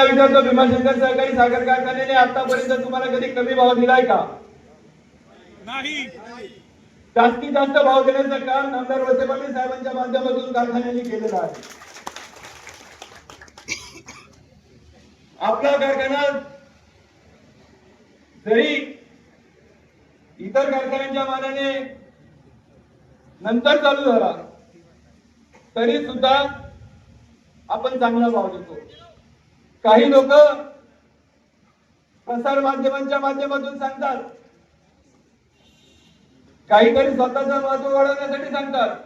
विचारतो भीमाशंकर सहकारी साखर कारखान्याने आतापर्यंत तुम्हाला कधी कमी भाव दिलाय का? नाही. जास्तीत जास्त भाव देण्याचं काम नामदार वसे पाटील साहेबांच्या माध्यमातून कारखान्यांनी केलेलं आहे. आपला कारखाना जरी इतर कारखान्यांच्या मानाने नंतर चालू झाला तरी सुद्धा आपण चांगला भाव देतो. काही लोक प्रसार माध्यमांच्या माध्यमातून सांगतात. काहीतरी स्वतःचं महत्त्व वाढवण्यासाठी सांगतात.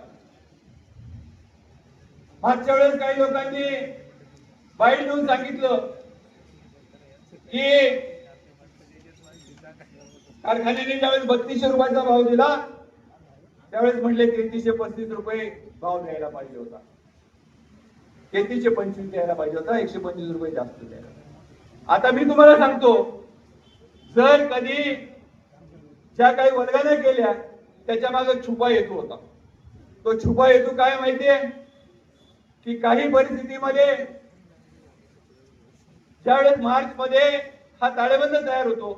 मागच्या वेळेस काही लोकांनी बाईट देऊन सांगितलं की कारखान्याने ज्यावेळेस बत्तीसशे रुपयाचा भाव दिला त्यावेळेस म्हटले तेहतीसशे पस्तीस रुपये भाव द्यायला पाहिजे होता. तेहतीसशे पंचवीस द्यायला पाहिजे होता एकशे पंचवीस रुपये जास्त द्यायला आता मी तुम्हाला सांगतो जर कधी ज्या काही वर्गाने केल्या त्याच्यामागे छुपा हेतू होता. तो छुपा हेतू काय माहितीये की काही परिस्थितीमध्ये ज्यावेळेस मार्च मध्ये हा ताळेबंद तयार होतो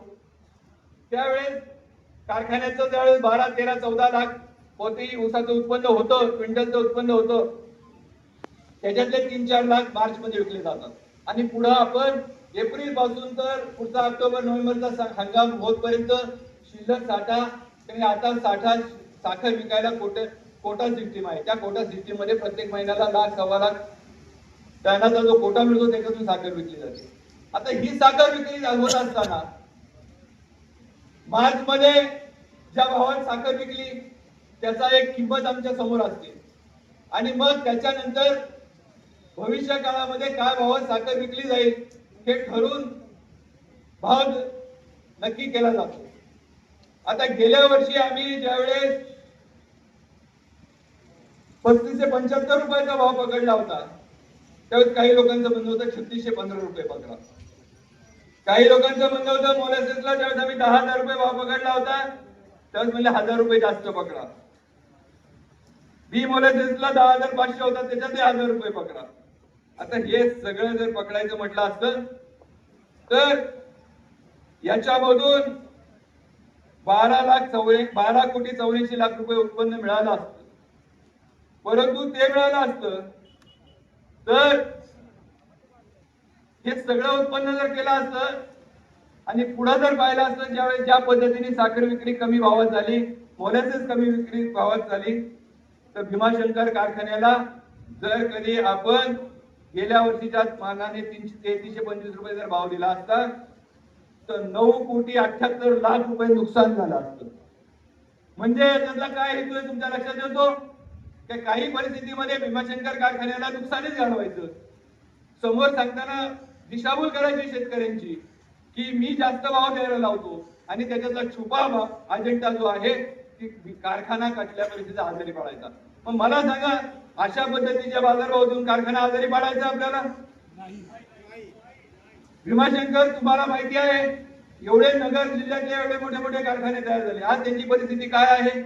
त्यावेळेस कारखान्याचं त्यावेळेस बारा तेरा चौदा लाख पोती ऊसाचं उत्पन्न होतं क्विंटलचं उत्पन्न होतं त्याच्यातले तीन चार लाख मार्च मध्ये विकले जातात. आणि पुढे आपण एप्रिलपासून तर पुढचा ऑक्टोबर नोव्हेंबरचा हंगाम होतपर्यंत शिल्लक साठा आणि आता साठा साखर विकायला कोटे कोटा सिस्टीम आहे. त्या कोटा सिस्टीममध्ये प्रत्येक महिन्याला लाख सव्वा लाख टनाचा जो कोटा मिळतो त्याच्यातून साखर विकली जाते. आता ही साखर विक्री होत असताना मार्च मध्ये ज्या भावात साखर विकली त्याचा एक किंमत आमच्यासमोर असते. आणि मग त्याच्यानंतर भविष्य काळामध्ये काय भावात साखर विकली जाईल हे ठरून भाव नक्की केला जातो. आता गेल्या वर्षी आम्ही ज्यावेळेस पस्तीस ते पंच्याहत्तर रुपयाचा भाव पकडला होता त्यावेळेस काही लोकांचं म्हणणं होतं छत्तीसशे पंधरा रुपये पकडा. काही लोकांचं म्हणणं होतं मोलासेसला ज्यावेळेस आम्ही दहा हजार रुपये भाव पकडला होता त्यावेळेस म्हणजे हजार रुपये जास्त पकडा. बी मोलासेसला दहा हजार पाचशे होता त्याच्यातही हजार रुपये पकडा. आता हे सगळं जर पकडायचं म्हटलं असतं तर याच्यामधून बारा लाख चौरे बारा कोटी चौऱ्याऐंशी लाख रुपये उत्पन्न मिळालं असतं. परंतु ते मिळालं असतं तर हे सगळं उत्पन्न जर केलं असतं आणि पुढे जर पाहिलं असतं ज्यावेळेस ज्या पद्धतीने साखर विक्री कमी भावात झाली मोलॅसेस कमी विक्री भावात झाली तर भीमाशंकर कारखान्याला जर कधी आपण गेल्या वर्षीच्या मानाने तीनशे तेहतीसशे पंचवीस रुपये जर भाव दिला असता तर नऊ कोटी अठ्याहत्तर लाख रुपये नुकसान झालं असतं. म्हणजे त्याचा काय हेतू आहे तुमच्या लक्षात येतो? की काही परिस्थितीमध्ये भीमाशंकर कारखान्याला नुकसानच घालवायचं. समोर सांगताना दिशाभूल करायची शेतकऱ्यांची की मी जास्त भाव द्यायला लावतो आणि त्याच्यातला छुपा अजेंडा जो आहे की कारखाना कटल्या परिस्थितीचा आजारी पडायचा मग मला सांगा अशा पद्धतीच्या बाजारभाव देऊन कारखाना आजारी पाडायचा आपल्याला? भीमाशंकर तुम्हाला माहिती आहे एवढे नगर जिल्ह्यातले एवढे मोठे मोठे कारखाने तयार झाले. आज त्यांची परिस्थिती काय आहे?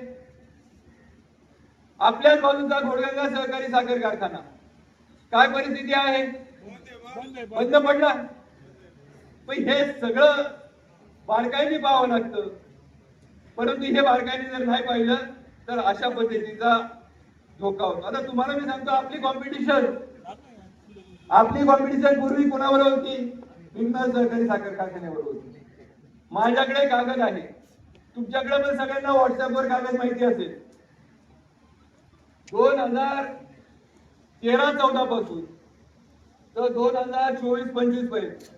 आपल्याच बाजूचा घोडगंगा सहकारी साखर कारखाना. काय परिस्थिती आहे? बंद पडला. पण हे सगळं बारकाईने पाहावं लागतं. परंतु हे बारकाईने जर नाही पाहिलं तर अशा पद्धतीचा धोका होतो. आता तुम्हाला मी सांगतो आपली कॉम्पिटिशन आपली कॉम्पिटिशन पूर्वी कोणावर होती? भीमनाथ सहकारी साखर कारखान्यावर होती. माझ्याकडे कागद आहे. तुमच्याकडे पण सगळ्यांना व्हॉट्सअपवर कागद माहिती असेल. दोन हजार तेरा चौदा पासून तर दोन हजार चोवीस पंचवीसपर्यंत.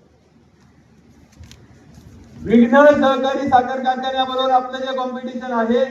विघ्न सहकारी साखर कारखान्याबरोबर आपलं जे कॉम्पिटिशन आहे